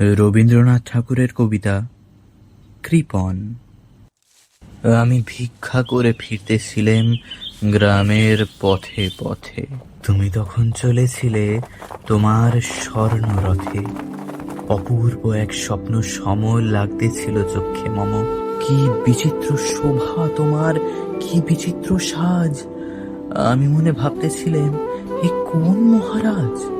রবীন্দ্রনাথ ঠাকুরের কবিতা, কৃপন। আমি ভিক্ষা করে ফিরতেছিলেম গ্রামের পথে পথে। তুমি তখন চলেছিলে তোমার স্বর্ণরথে। অপূর্ব এক স্বপ্ন সমল লাগতেছিল চক্ষে মম। কি বিচিত্র শোভা তোমার, কি বিচিত্র সাজ। আমি মনে ভাবতেছিলেম এ কোন মহারাজ?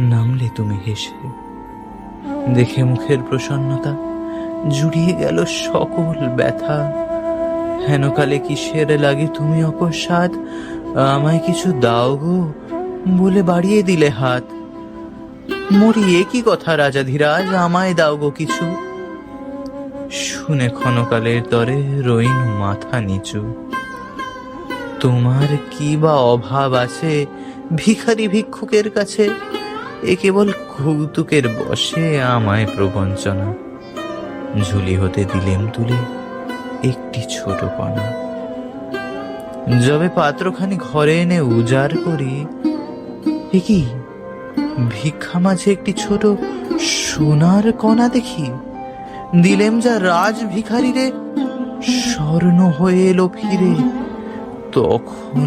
নামলে তুমি হেসে। দেখে মুখের প্রসন্নতা জুড়িয়ে গেল সকল ব্যথা। হেন হেনকালে কিসের লাগে তুমি অকস্মাৎ আমায় কিছু দাও গো, বলে বাড়িয়ে দিলে হাত। মরি একই কথা রাজা ধীরাজ, আমায় দাও গো কিছু। শুনে ক্ষণকালের তরে রইন মাথা নিচু। তোমার কি বা অভাব আছে ভিখারি ভিক্ষুকের কাছে? এ কেবল কৌতুকের বসে আমায় প্রবঞ্চনা। ঝুলি হতে দিলেম তুলে একটি ছোট কণা। যবে পাত্রখানি ঘরে এনে উজাড় করি, এ কি ভিক্ষা মাঝে একটি ছোট সোনার কণা দেখি? দিলেম যা রাজ ভিখারিরে স্বর্ণ হয়ে এলো ফিরে, তখন